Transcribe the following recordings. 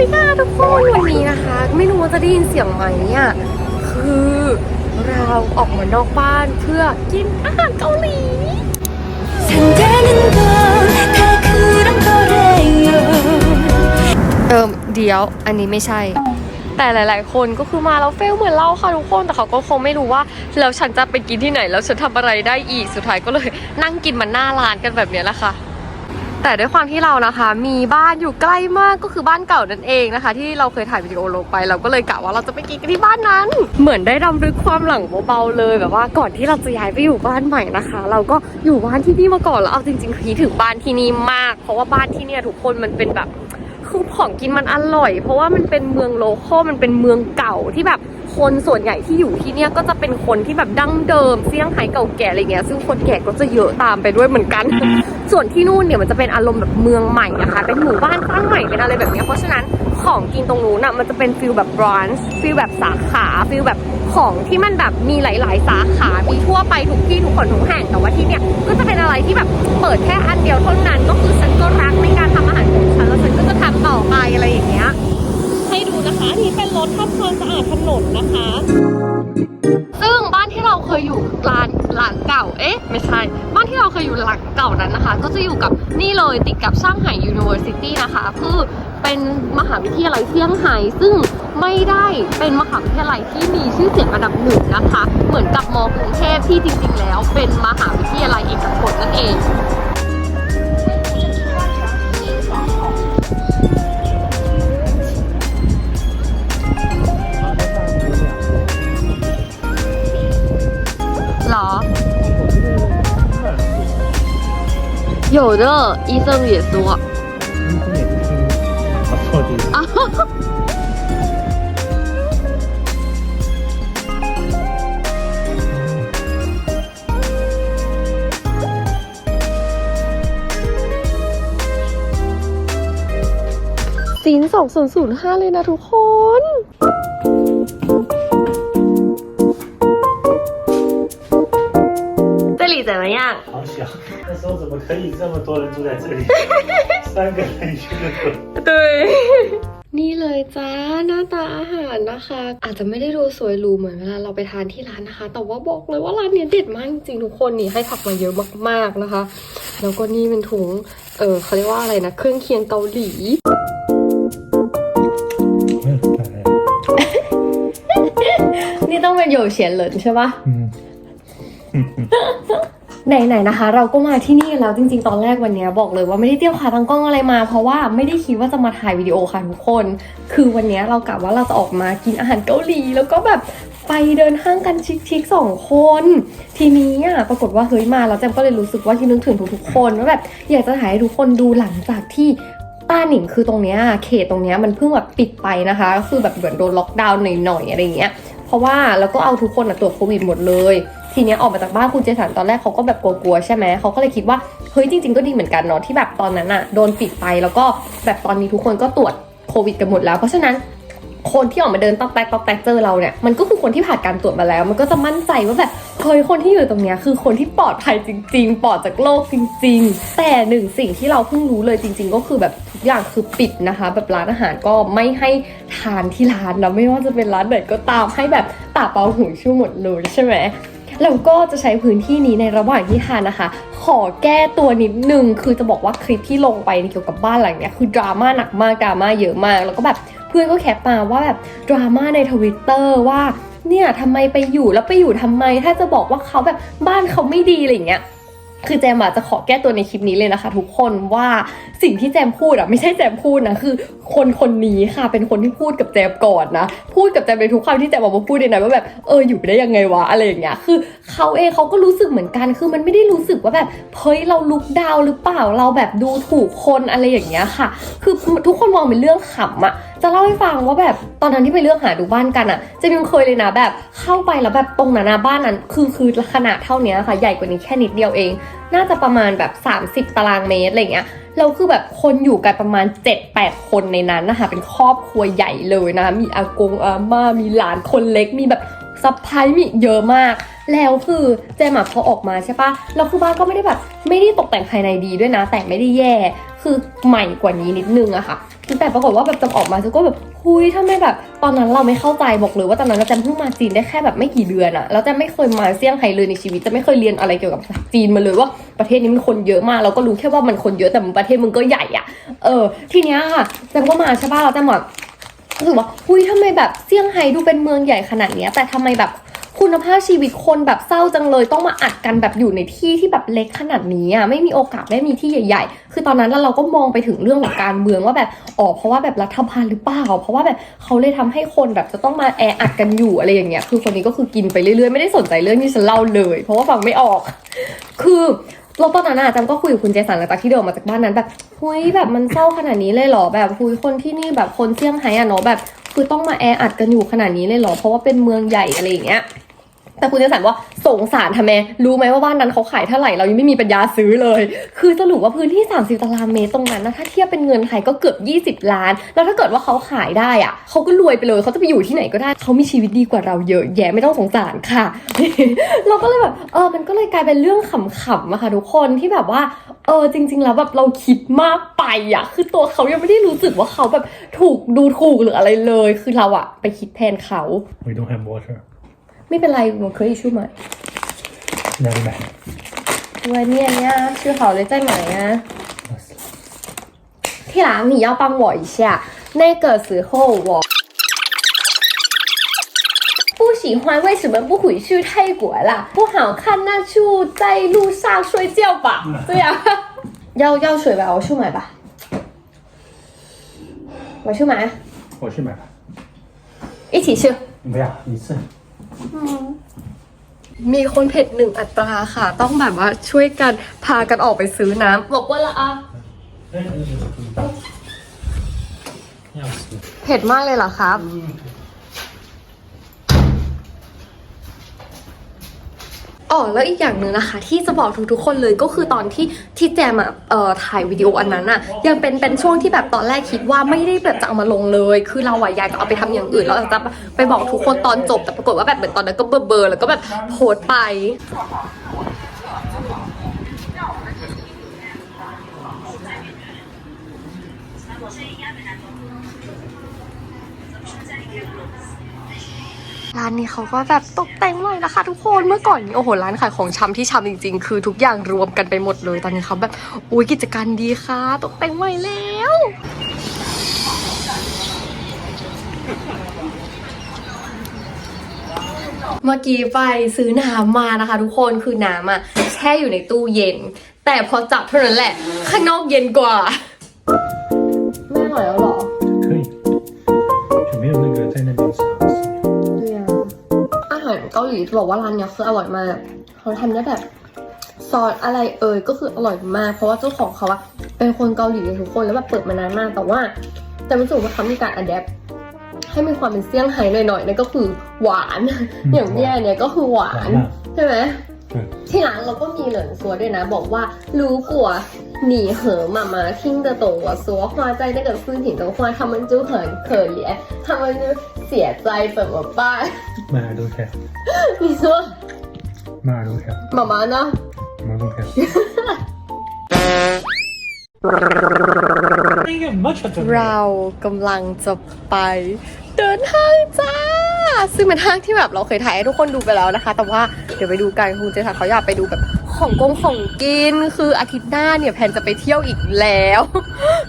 ดีค่ะทุกคนวันนี้นะคะ ไม่รู้ว่าจะได้ยินเสียงไหมเนี่ยคือเราออกมานอกบ้านเพื่อกินอาหารเกาหลีเออเดี๋ยวอันนี้ไม่ใช่ แต่หลาย ๆ คนก็คือมาแล้วเฟลเหมือนเล่าค่ะทุกคนแต่เขาก็คงไม่รู้ว่าแล้วฉันจะไปกินที่ไหนแล้วฉันทำอะไรได้อีกสุดท้ายก็เลยนั่งกินมันหน้าร้านกันแบบนี้แหละค่ะ แต่ด้วยความที่เรานะคะ มีบ้านอยู่ใกล้มากก็คือบ้านเก่านั่นเองนะคะ ที่เราเคยถ่ายวิดีโอลงไป เราก็เลยกะว่าเราจะไปกินกันที่บ้านนั้น เหมือนได้รำลึกความหลังเบาๆเลยแบบว่าก่อนที่เราจะย้ายไปอยู่บ้านใหม่นะคะ เราก็อยู่บ้านที่นี่มาก่อนแล้วเอาจริงๆคือถึงบ้านที่นี่มาก เพราะว่าบ้านที่เนี่ยทุกคนมันเป็นแบบคือของกินมันอร่อย เพราะว่ามันเป็นเมืองโลคอลมันเป็นเมืองเก่าที่แบบ คนส่วนใหญ่ที่อยู่ที่เนี่ยก็จะเป็นคนที่แบบดั้งเดิมเซี่ยงไฮ้เก่าแก่อะไรเงี้ยซึ่งคนแก่ก็จะเยอะตามไปด้วยเหมือนกัน ส่วนที่นู่นเนี่ยมันจะเป็นอารมณ์แบบเมืองใหม่นะคะเป็นหมู่บ้านสร้างใหม่เป็นอะไรแบบเนี้ยเพราะฉะนั้นของกินตรงนู้นน่ะมันจะเป็นฟิลแบบบรานช์ฟิลแบบสาขาฟิลแบบของที่มันแบบมีหลาย ๆ สาขามีทั่วไปทุกที่ทุกคนทุกแห่งแต่ว่าที่เนี่ยก็จะเป็นอะไรที่แบบเปิดแค่อันเดียวเท่านั้นก็คือ รถทำความสะอาดถนนนะคะ ซึ่งบ้านที่เราเคยอยู่ร้านหลังเก่า เอ๊ะ ไม่ใช่ บ้านที่เราเคยอยู่หลังเก่านั้นนะคะ ก็จะอยู่กับนี่เลยติดกับช่างไห่ University นะคะคือเป็นมหาวิทยาลัยเซี่ยงไฮ้ซึ่งไม่ได้เป็นมหาวิทยาลัยที่มีชื่อเสียงอันดับหนึ่งนะคะ เหมือนกับมกรุงเทพที่จริงๆ แล้ว เป็นมหาวิทยาลัยเอกชนนั่นเอง 有的医生也说医生也是听跑错地方。啊。ซีน2005 เลยนะทุกคน 怎么样？好小，那时候怎么可以这么多人住在这里？三个人一个。 对 นี่เลยจ้าหน้าตาอาหารนะคะ อาจจะไม่ได้ดูสวยหรูเหมือนเวลาเราไปทานที่ร้านนะคะ แต่ว่าบอกเลยว่าร้านเนี้ยเด็ดมากจริงๆทุกคนนี่ให้ผักมาเยอะมากๆนะคะ แล้วก็นี่เป็นถุง เออเขาเรียกว่าอะไรนะ เครื่องเคียงเกาหลี นี่ต้องเป็นโยเฉียนเหรินใช่ปะ 嗯。 ไหนๆนะคะ เราก็มาที่นี่กันแล้วจริงๆ ตอนแรกวันนี้บอกเลยว่าไม่ได้เตรียมขาตั้งกล้องอะไรมา เพราะว่าไม่ได้คิดว่าจะมาถ่ายวิดีโอค่ะทุกคน คือวันนี้เรากะว่าเราจะออกมากินอาหารเกาหลี แล้วก็แบบไปเดินห้างกันชิคๆสองคน ทีนี้อะปรากฏว่าเฮ้ยมาแล้วแจมก็เลยรู้สึกว่าที่นึกถึงทุกๆคนว่าแบบอยากจะถ่ายให้ทุกคนดูหลังจากที่ต้าหนิงคือตรงเนี้ยเขตตรงเนี้ยมันเพิ่งแบบปิดไปนะคะก็คือแบบเหมือนโดนล็อกดาวน์หน่อยๆอะไรเงี้ยเพราะว่าแล้วก็เอาทุกคนอะตรวจโควิดหมดเลย ทีเนี้ยออกมาจากบ้านคุณเจสันตอนแรกเขาก็แบบกลัวๆใช่ไหมเขาก็เลยคิดว่าเฮ้ยจริง ๆก็ดีเหมือนกันเนาะที่แบบตอนนั้นอะโดนปิดไปแล้วก็แบบตอนนี้ทุกคนก็ตรวจโควิดกันหมดแล้ว เพราะฉะนั้นคนที่ออกมาเดินต๊อกแตกต๊อกแตกเจอเราเนี่ยมันก็คือคนที่ผ่านการตรวจมาแล้ว มันก็จะมั่นใจว่าแบบเฮ้ยคนที่อยู่ตรงเนี้ยคือคนที่ปลอดภัยจริง ๆ ปลอดจากโรคจริง ๆ แต่หนึ่งสิ่งที่เราเพิ่งรู้เลยจริง ๆ ก็คือแบบทุกอย่างคือปิดนะคะ แบบร้านอาหารก็ไม่ให้ทานที่ร้านนะไม่ว่าจะเป็นร้านไหนก็ตามให้แบบตาเปาหูชู่หมดเลยใช่ไหม แล้วก็จะใช้พื้นที่นี้ในระหว่างที่ทานนะคะ ขอแก้ตัวนิดนึงคือจะบอกว่าคลิปที่ลงไปเกี่ยวกับบ้านหลังเนี้ยคือดราม่าหนักมากดราม่าเยอะมาก แล้วก็แบบเพื่อนก็แคปมาว่าแบบดราม่าในทวิตเตอร์ว่าเนี่ยทำไมไปอยู่แล้วไปอยู่ทำไม ถ้าจะบอกว่าเขาแบบบ้านเขาไม่ดีอะไรอย่างเงี้ยคือแจมอาจจะขอแก้ตัวในคลิปนี้เลยนะคะ ทุกคนว่าสิ่งที่แจมพูดอะไม่ใช่แจมพูดนะคือ คนคนนี้ค่ะเป็นคนที่พูดกับแจมก่อนนะ พูดกับแจมในทุกคำที่แจมออกมาพูดเลยนะว่าแบบเอออยู่ไปได้ยังไงวะอะไรอย่างเงี้ยคือ เขาเองเขาก็รู้สึกเหมือนกัน คือมันไม่ได้รู้สึกว่าแบบเฮ้ยเราลุกดาวหรือเปล่าเราแบบดูถูกคนอะไรอย่างเงี้ยค่ะ คือทุกคนมองเป็นเรื่องขำอะจะเล่าให้ฟังว่าแบบตอนนั้นที่ไปเลือกหาดูบ้านกันอะจมยังเคยเลยนะแบบเข้าไปแล้วแบบตรงนั้นนะบ้านนั้น คือคือขนาดเท่านี้ค่ะ ใหญ่กว่านี้แค่นิดเดียวเอง น่าจะประมาณแบบ 30 ตารางเมตรอะไรเงี้ยเราคือแบบคนอยู่กันประมาณ 7-8 คนในนั้นนะคะเป็นครอบครัวใหญ่เลยนะคะมีอากงอาม่ามีหลานคนเล็กมีแบบซับไพรมีเยอะมาก แล้วคือเจมอะพอออกมาใช่ปะแล้วคือบ้านก็ไม่ได้แบบ ไม่ได้ตกแต่งภายในดีด้วยนะ แต่ไม่ได้แย่ คือใหม่กว่านี้นิดนึงอะค่ะ แต่ปรากฏว่าแบบจำออกมาจะก็แบบหุยทำไมแบบ ตอนนั้นเราไม่เข้าใจบอกเลยว่าตอนนั้นเราจำเพิ่งมาจีนได้แค่แบบไม่กี่เดือนอะแล้วจะไม่เคยมาเซี่ยงไฮ้เลยในชีวิตจะไม่เคยเรียนอะไรเกี่ยวกับจีนมาเลยว่าประเทศนี้มันคนเยอะมากเราก็รู้แค่ว่ามันคนเยอะแต่ประเทศมึงก็ใหญ่อะเออ ทีเนี้ยค่ะจังก็มาใช่ป่ะเราจะบอกรู้สึกว่าหุยทำไมแบบเซี่ยงไฮ้ดูเป็นเมืองใหญ่ขนาดเนี้ยแต่ทำไมแบบ คุณภาพชีวิตคนแบบเศร้าจังเลย ต้องมาอัดกันแบบอยู่ในที่ที่แบบเล็กขนาดนี้อะไม่มีโอกาสได้มีที่ใหญ่ ๆ คือตอนนั้นแล้วเราก็มองไปถึงเรื่องของการเมืองว่าแบบอ๋อเพราะว่าแบบรัฐบาลหรือเปล่าเพราะว่าแบบเขาเลยทำให้คนแบบจะต้องมาแออัดกันอยู่อะไรอย่างเงี้ยคือคนนี้ก็คือกินไปเรื่อยๆไม่ได้สนใจเรื่องที่ฉันเล่าเลย เพราะว่าฟังไม่ออก คือเราตอนนั้นอะจำก็คุยกับคุณเจสันหลังจากที่เดินออกมาจากบ้านนั้นแบบเฮ้ยแบบมันเศร้าขนาดนี้เลยเหรอแบบคุยคนที่นี่แบบคนเซี่ยงไฮ้อะเนาะแบบ คือต้องมาแออัดกันอยู่ขนาดนี้เลยเหรอเพราะว่าเป็นเมืองใหญ่อะไรอย่างเงี้ย แต่คุณเจสันว่าสงสารทำไมรู้ไหมว่าบ้านนั้นเขาขายเท่าไหร่เรายังไม่มีปัญญาซื้อเลย คือสรุปว่าพื้นที่ 30 ตารางเมตรตรงนั้นนะถ้าเทียบเป็นเงินไทยก็เกือบ 20 ล้าน แล้วถ้าเกิดว่าเขาขายได้อะเขาก็รวยไปเลยเขาจะไปอยู่ที่ไหนก็ได้เขามีชีวิตดีกว่าเราเยอะแยะไม่ต้องสงสารค่ะ เราก็เลยแบบเออมันก็เลยกลายเป็นเรื่องขำๆอะค่ะทุกคนที่แบบว่าเออจริง ๆ แล้วแบบเราคิดมากไปอะคือตัวเขายังไม่ได้รู้สึกว่าเขาแบบถูกดูถูกหรืออะไรเลย คือเราอะไปคิดแทนเขา We don't have water. ไม่เป็นไร我可以出门 Never mind. 外面呀，吃好了再买呀。天狼，你要帮我一下。那个时候我不喜欢，为什么不回去泰国啦？不好看，那就在路上睡觉吧。对呀、要要水吧，我去买吧。我去买，我去买吧。一起去。不要，一次。 มีคนเผ็ดหนึ่งอัตราค่ะ ต้องแบบว่าช่วยกันพากันออกไปซื้อน้ำบอกว่าละอะ要死。เผ็ดมากเลยเหรอครับ อ๋อแล้วอีกอย่างหนึ่งนะคะ ที่จะบอกทุกๆคนเลยก็คือตอนที่ที่แจมอะเอ่อถ่ายวิดีโออันนั้นอะยังเป็นเป็นช่วงที่แบบตอนแรกคิดว่าไม่ได้แบบจะเอามาลงเลย คือเราอะอยากจะเอาไปทำอย่างอื่นแล้วจะไปบอกทุกคนตอนจบแต่ปรากฏว่าแบบเหมือนตอนนั้นก็เบอร์เบอร์แล้วก็แบบโพสต์ไป ร้านนี้เขาก็แบบตกแต่งใหม่นะคะทุกคนเมื่อก่อนนี้โอ้โหร้านขายของชำที่ชำจริง ๆ คือทุกอย่างรวมกันไปหมดเลย ตอนนี้เขาแบบอุ้ยกิจการดีค่ะ ตกแต่งใหม่แล้วเมื่อกี้ไปซื้อน้ำมานะคะ ทุกคนคือน้ำอะแช่อยู่ในตู้เย็น แต่พอจับเท่านั้นแหละ ข้างนอกเย็นกว่า ไม่อร่อยแล้วหรอ หลีบอกว่าร้านเนี้ยคืออร่อยมากเขาทำได้แบบซอสอะไรเอ่ยก็คืออร่อยมาก เพราะว่าเจ้าของเขาอะเป็นคนเกาหลีทุกคนแล้วแบบเปิดมานานมาก แต่ว่า แต่รู้สึกว่าเขามีการอัดแอปให้มีความเป็นเซี่ยงไฮ้หน่อยๆนั่นก็คือหวาน อย่างเนี้ยเนี่ยก็คือหวาน ใช่ไหมที่ร้านเราก็มีเหลินซัวด้วยนะ บอกว่ารู้กลัวหนีเหอมามาทิ้งเตะตวซัวควาใจได้เกิดฟื้นถิ่นตรงควาทำมันจู้เหินเขินเลยทำมันจู้เสียใจเปิดมาป้ามาดูแค่ 你说买耳朵开，妈妈呢什么都开。应该 much better. เรากำลังจะไปเดินห้างจ้า ซึ่งเป็นห้างที่แบบเราเคยถ่ายให้ทุกคนดูไปแล้วนะคะ แต่ว่าเดี๋ยวไปดูกันคุณเจสันเขาอยากไปดูแบบของกงของกิน คืออาทิตย์หน้าเนี่ยแพนจะไปเที่ยวอีกแล้ว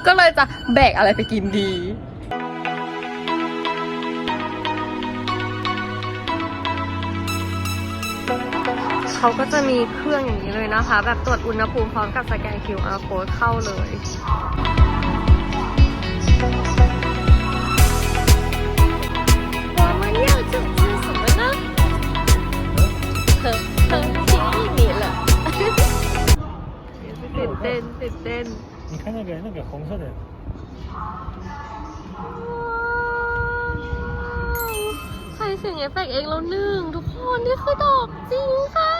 ก็เลยจะแบกอะไรไปกินดี เขาก็จะมีเครื่องอย่างนี้เลยนะคะ แบบตรวจอุณหภูมิพร้อมกับสแกน QR code เข้าเลย 我们要做吃什么呢？很很便宜你了。ตื่นเต้นตื่นเต้น 你看那个那个红色的， ใส่เสียงเอฟเฟกต์เองแล้วหนึ่งทุกคนนี่คือดอกจริงค่ะ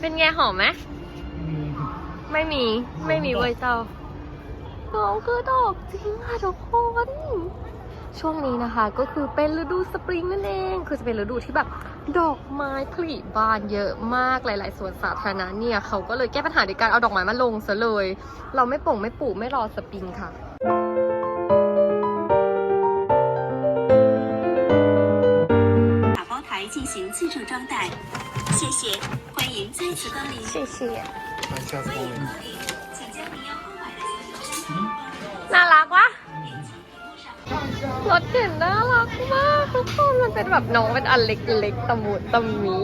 เป็นไงหอมไหม 嗯， ไม่มี ไม่มีเวยเจ้าน้องคือดอกจริงค่ะทุกคน ช่วงนี้นะคะ ก็คือเป็นฤดูสปริงนั่นเอง คือจะเป็นฤดูที่แบบ ดอกไม้ผลิบานเยอะมากหลาย ๆ สวนสาธารณะเนี่ยเขาก็เลยแก้ปัญหาโดยการเอาดอกไม้มาลงซะเลย เราไม่ป่งไม่ปลูกไม่รอสปริงค่ะ 打包台进行自助装袋， 谢谢，欢迎再次光临。谢谢下次光临。请将您要购买的所有商品 น่ารักวะรถเข็นน่ารักมากทุกคนมันเป็นแบบน้องเป็นอันเล็กๆตะมุตะมิ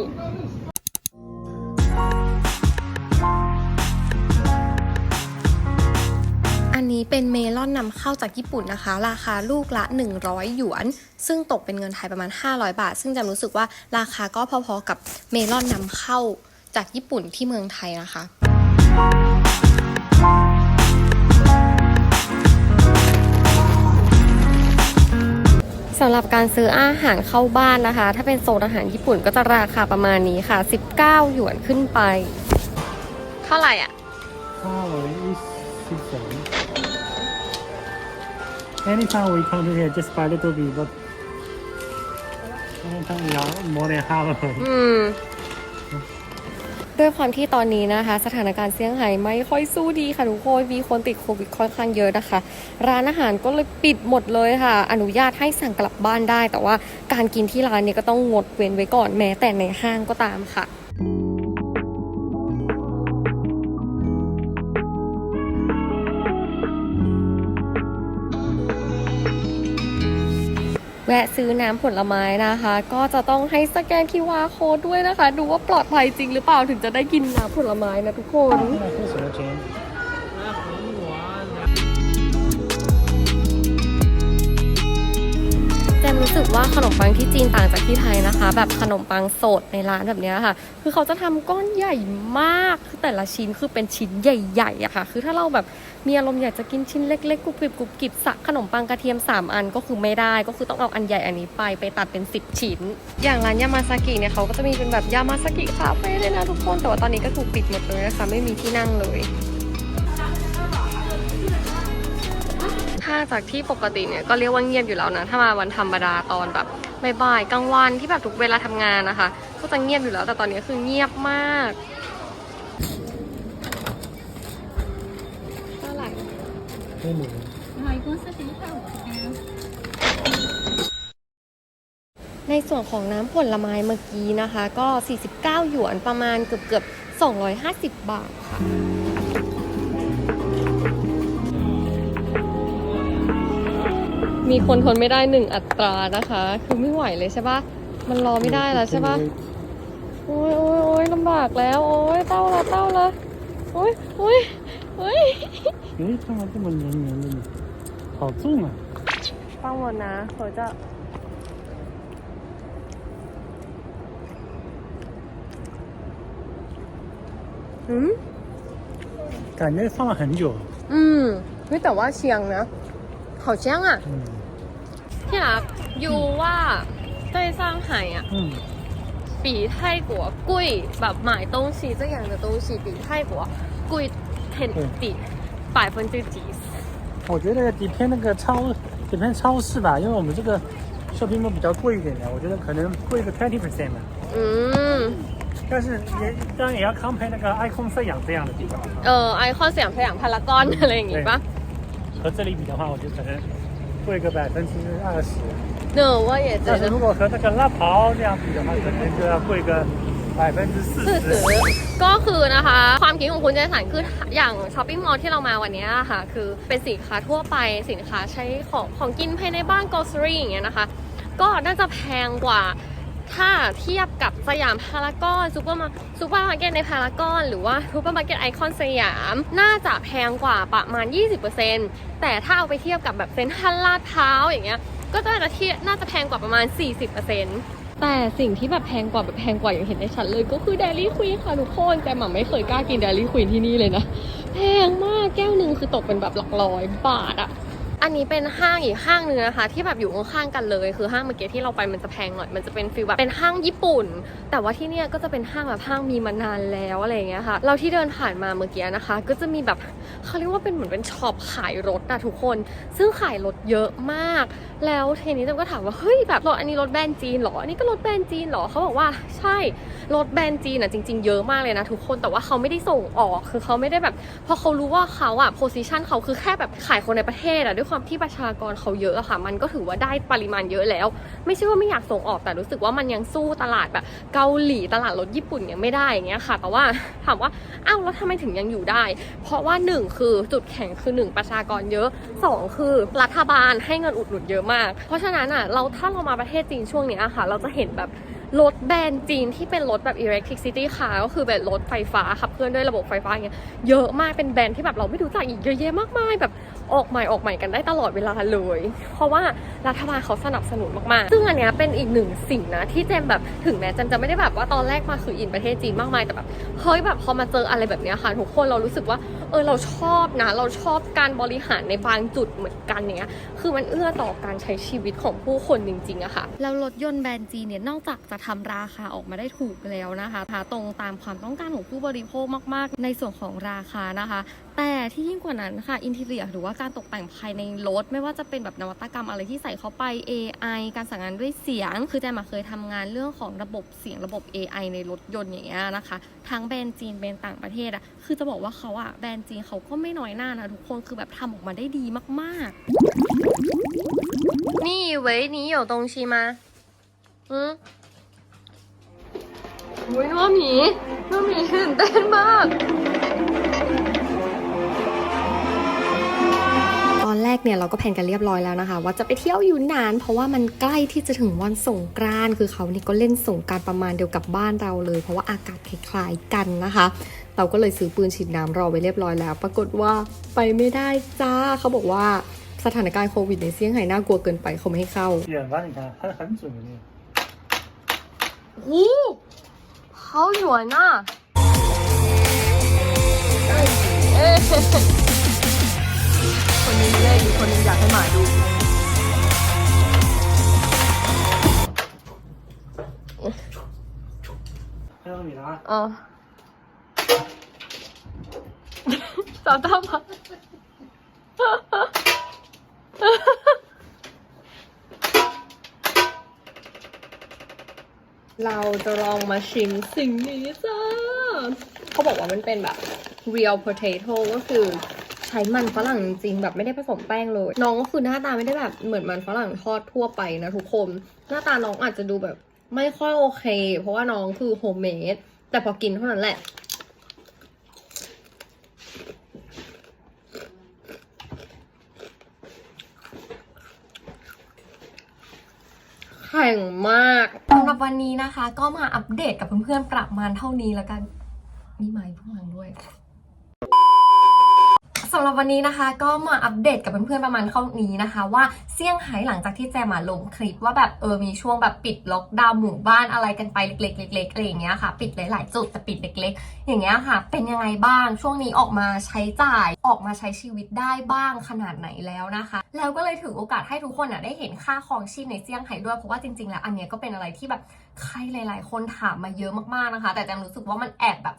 ี้เป็นเมลอนนำเข้าจากญี่ปุ่นนะคะ ราคาลูกละ 100 หยวน ซึ่งตกเป็นเงินไทยประมาณ 500 บาท ซึ่งจะรู้สึกว่าราคาก็พอๆกับเมลอนนำเข้าจากญี่ปุ่นที่เมืองไทยนะคะสำหรับการซื้ออาหารเข้าบ้านนะคะ ถ้าเป็นโซนอาหารญี่ปุ่นก็จะราคาประมาณนี้ค่ะ 19 หยวนขึ้นไป เท่าไหร่อะ920 Anytime we come here, just by little bit, but anytime we are more than half. อืม ด้วยความที่ตอนนี้นะคะ สถานการณ์เซี่ยงไฮ้ไม่ค่อยสู้ดีค่ะทุกคนมีคนติดโควิดค่อนข้างเยอะนะคะ ร้านอาหารก็เลยปิดหมดเลยค่ะ อนุญาตให้สั่งกลับบ้านได้ แต่ว่าการกินที่ร้านเนี่ยก็ต้องงดเว้นไว้ก่อนแม้แต่ในห้างก็ตามค่ะ แวะซื้อน้ำผลไม้นะคะ ก็จะต้องให้สแกนคิ QR code ดด้วยนะคะ ดูว่าปลอดภัยจริงหรือเปล่าถึงจะได้กินน้ำผลไม้นะทุกคนจนรู้สึกว่าขนมปังที่จีนต่างจากที่ไทยนะคะ แบบขนมปังสดในร้านแบบนี้ค่ะ คือเขาจะทำก้อนใหญ่มากคือแต่ละชิ้นคือเป็นชิ้นใหญ่ๆอะค่ะ คือถ้าเราแบบ มีอารมณ์อยากจะกินชิ้นเล็กๆกรุบกริบกรุบกริบสักขนมปังกระเทียม 3 อันก็คือไม่ได้ ก็คือต้องเอาอันใหญ่อันนี้ไปไปตัดเป็น 10 ชิ้น อย่างร้านยามาซากิเนี่ยเขาก็จะมีเป็นแบบยามาซากิคาเฟ่เลยนะทุกคน แต่ว่าตอนนี้ก็ถูกปิดหมดเลยนะคะไม่มีที่นั่งเลยถ้าจากที่ปกติเนี่ยก็เรียกว่าเงียบอยู่แล้วนะ ถ้ามาวันธรรมดาตอนแบบบ่ายๆกลางวันที่แบบทุกเวลาทำงานนะคะ ก็จะเงียบอยู่แล้วแต่ตอนนี้คือเงียบมากเท่าไหร่ 给你。ในส่วนของน้ำผลไม้เมื่อกี้นะคะ ก็ 49 หยวนประมาณเกือบเกือบ250 บาทค่ะมีคนทนไม่ได้หนึ่งอัตรานะคะ คือไม่ไหวเลยใช่ปะมันรอไม่ได้แล้วใช่ปะโอ้ยโอ้ยโอ้ยลำบากแล้ว โอ้ยเต้าละเต้าละโอ้ยโอ้ยโอ้ย 诶，干嘛这么黏黏的呢？好重啊！ ฟังหมดนะเขาจะ อืม 感觉放了很久。 อืมเฮ้ยแต่ว่าเชียงนะเขาเชียงอ่ะ 嗯 ที่รักยูว่า在上海啊嗯，比泰国贵แบบ买东西这样的东西比泰国贵很抵 百分之几十。我觉得底片那个超底片超市吧因为我们这个 shopping mall 比较贵一点的我觉得可能贵个 twenty percent 嗯。但是也当然也要看配那个 i con 摄影这样的地方。呃 i con 摄影培养帕拉瓜的类对吧。和这里比的话我觉得可能贵个百分之二十。no 我也是如果和那个拉袍这样比的话可能就要贵个百分之四 สื่อ 十。 ก็คือนะคะ ความคิดของคุณเจสันคืออย่างช้อปปิ้งมอลล์ที่เรามาวันนี้อะค่ะ คือเป็นสินค้าทั่วไปสินค้าใช้ของของกินภายในบ้าน grocery อย่างเงี้ยนะคะ ก็น่าจะแพงกว่า ถ้าเทียบกับสยามพารากอนซูเปอร์มาซูเปอร์มาร์เก็ตในพารากอนหรือว่าซูเปอร์มาร์เก็ตไอคอนสยาม น่าจะแพงกว่าประมาณ 20%แต่ถ้าเอาไปเทียบกับแบบเซ็นทรัลลาดพร้าวอย่างเงี้ย ก็น่าจะเทียบน่าจะแพงกว่าประมาณ 40% แต่สิ่งที่แบบแพงกว่าแบบแพงกว่าอย่างเห็นได้ชัดเลย ก็คือเดลี่ควีนค่ะทุกคน แต่หม่ำไม่เคยกล้ากินเดลี่ควีนที่นี่เลยนะ แพงมากแก้วหนึ่งคือตกเป็นแบบหลักร้อยบาทอะ อันนี้เป็นห้างอีกห้างหนึ่งนะคะ ที่แบบอยู่ข้างๆกันเลย คือห้างเมื่อกี้ที่เราไปมันจะแพงหน่อยมันจะเป็นฟีลแบบเป็นห้างญี่ปุ่น แต่ว่าที่เนี่ยก็จะเป็นห้างแบบห้างมีมานานแล้วอะไรเงี้ยค่ะ เราที่เดินผ่านมาเมื่อกี้นะคะ ก็จะมีแบบเขาเรียกว่าเป็นเหมือนเป็นช็อปขายรถอะทุกคน ซึ่งขายรถเยอะมาก แล้วเทนี้เจมก็ถามว่าเฮ้ยแบบรถอันนี้รถแบรนด์จีนเหรออันนี้ก็รถแบรนด์จีนเหรอเขาบอกว่าใช่รถแบรนด์จีนอะจริง ๆ เยอะมากเลยนะทุกคนแต่ว่าเขาไม่ได้ส่งออกคือเขาไม่ได้แบบพอเขารู้ว่าเขาอะโพซิชันเขาคือแค่แบบขายคนในประเทศอะด้วยความที่ประชากรเขาเยอะอะค่ะ มันก็ถือว่าได้ปริมาณเยอะแล้ว ไม่ใช่ว่าไม่อยากส่งออกแต่รู้สึกว่ามันยังสู้ตลาดแบบเกาหลีตลาดรถญี่ปุ่นยังไม่ได้อย่างเงี้ยค่ะ แต่ว่าถามว่าอ้าวแล้วทำไมถึงยังอยู่ได้ เพราะว่าหนึ่งคือจุดแข็งคือหนึ่งประชากรเยอะสองคือรัฐบาลให้เงินอุดหนุนเยอะมาก เพราะฉะนั้นอะเราถ้าเรามาประเทศจีนช่วงเนี้ยค่ะ เราจะเห็นแบบรถแบรนด์จีนที่เป็นรถแบบ electricity car ก็คือแบบรถไฟฟ้าขับเคลื่อนด้วยระบบไฟฟ้าอย่างเงี้ยเยอะมากเป็นแบรนด์ที่แบบเราไม่รู้จักอีกเยอะแยะมากมายแบบ ออกใหม่ออกใหม่กันได้ตลอดเวลาเลย เพราะว่ารัฐบาลเขาสนับสนุนมากๆ ซึ่งอันเนี้ยเป็นอีกหนึ่งสิ่งนะที่เจมแบบถึงแม้เจมจะไม่ได้แบบว่าตอนแรกมาคืออินประเทศจีนมากมายแต่แบบเฮ้ยแบบพอมาเจออะไรแบบเนี้ยค่ะทุกคนเรารู้สึกว่าเออเราชอบนะเราชอบการบริหารในบางจุดเหมือนกันเนี้ยคือมันเอื้อต่อการใช้ชีวิตของผู้คนจริงๆอะค่ะแล้วรถยนต์แบรนด์จีเนี่ยนอกจากจะทำราคาออกมาได้ถูกแล้วนะคะหาตรงตามความต้องการของผู้บริโภคมาก ๆ ในส่วนของราคานะคะ แต่ที่ยิ่งกว่านั้นค่ะอินเทเรียหรือว่าการตกแต่งภายในรถ ไม่ว่าจะเป็นแบบนวัตกรรมอะไรที่ใส่เข้าไป AI การสั่งงานด้วยเสียง คือแจมอะเคยทำงานเรื่องของระบบเสียงระบบ AI ในรถยนต์อย่างเงี้ยนะคะ ทั้งแบรนด์จีนแบรนด์ต่างประเทศอะคือจะบอกว่าเขาอะแบรนนด์จีนเขาก็ไม่น้อยหน้านะทุกคนคือแบบทำออกมาได้ดีมากๆ นี่เว้ยนี้อยู่ตรงชีมาอืมอุ้ยน้องหมีน้องหมีเต้นมากอนแรกเนี่ยเราก็แผนกันเรียบร้อยแล้วนะคะ ว่าจะไปเที่ยวอยู่นาน เพราะว่ามันใกล้ที่จะถึงวันสงกรานต์คือเขานี่ก็เล่นสงการประมาณเดียวกับบ้านเราเลย เพราะว่าอากาศคล้ายๆกันนะคะ เราก็เลยซื้อปืนฉีดน้ำรอไว้เรียบร้อยแล้ว ปรากฏว่าไปไม่ได้จ้าเขาบอกว่าสถานการณ์โควิดในเซี่ยงไฮ้น่ากลัวเกินไปเขาไม่ให้เข้าเดี๋ยวว่าหนึ่งนะถ้าขันสุดเนี่ยโอ้เขาหยวนอะคนนี้เล่นคนนี้อยากให้หมาดูไม่ต้องมีแล้วอะ สาวเราจะลองมาชิมสิ่งนี้จ้า เขาบอกว่ามันเป็นแบบ real potato ก็คือใช้มันฝรั่งจริงแบบไม่ได้ผสมแป้งเลย น้องก็คือหน้าตาไม่ได้แบบเหมือนมันฝรั่งทอดทั่วไปนะทุกคน หน้าตาน้องอาจจะดูแบบไม่ค่อยโอเค เพราะว่าน้องคือโฮมเมดแต่พอกินเท่านั้นแหละ ข็งมากสำหรับวันนี้นะคะ ก็มาอัปเดตกับเพื่อนๆประมาณเท่านี้แล้วกันมีไม้ข้างหลังด้วยำหรับวันนี้นะคะก็มาอัปเดตกับเพื่อนๆประมาณเท่านี้นะคะ ว่าเซี่ยงไฮ้หลังจากที่แจมาลงคลิปว่าแบบเออมีช่วงแบบปิดล็อกดาวน์หมู่บ้านอะไรกันไปเล็กๆเล็กๆอะไรอย่างเงี้ยค่ะ ปิดหลายๆจุดแต่ปิดเล็กๆ อย่างเงี้ยค่ะ เป็นยังไงบ้างช่วงนี้ออกมาใช้จ่ายออกมาใช้ชีวิตได้บ้างขนาดไหนแล้วนะคะ แล้วก็เลยถือโอกาสให้ทุกคนอะได้เห็นค่าครองชีพในเซี่ยงไฮ้ด้วยเพราะว่าจริงๆแล้วอันเนี้ยก็เป็นอะไรที่แบบใครหลาย ๆ คนถามมาเยอะมากๆนะคะ แต่แจมรู้สึกว่ามันแอบแบบ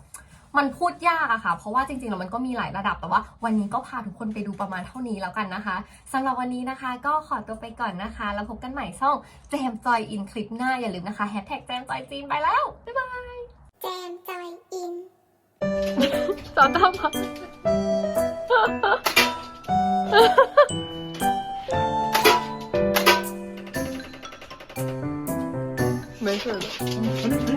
มันพูดยากอะค่ะ เพราะว่าจริงๆแล้วมันก็มีหลายระดับ แต่ว่าวันนี้ก็พาทุกคนไปดูประมาณเท่านี้แล้วกันนะคะสำหรับวันนี้นะคะ ก็ขอตัวไปก่อนนะคะ แล้วพบกันใหม่ช่องแจมจอยอินคลิปหน้า อย่าลืมนะคะแฮชแท็กแจมจอยจีนไปแล้ว บ๊ายบาย แจมจอยอิน 找到吗？没事的。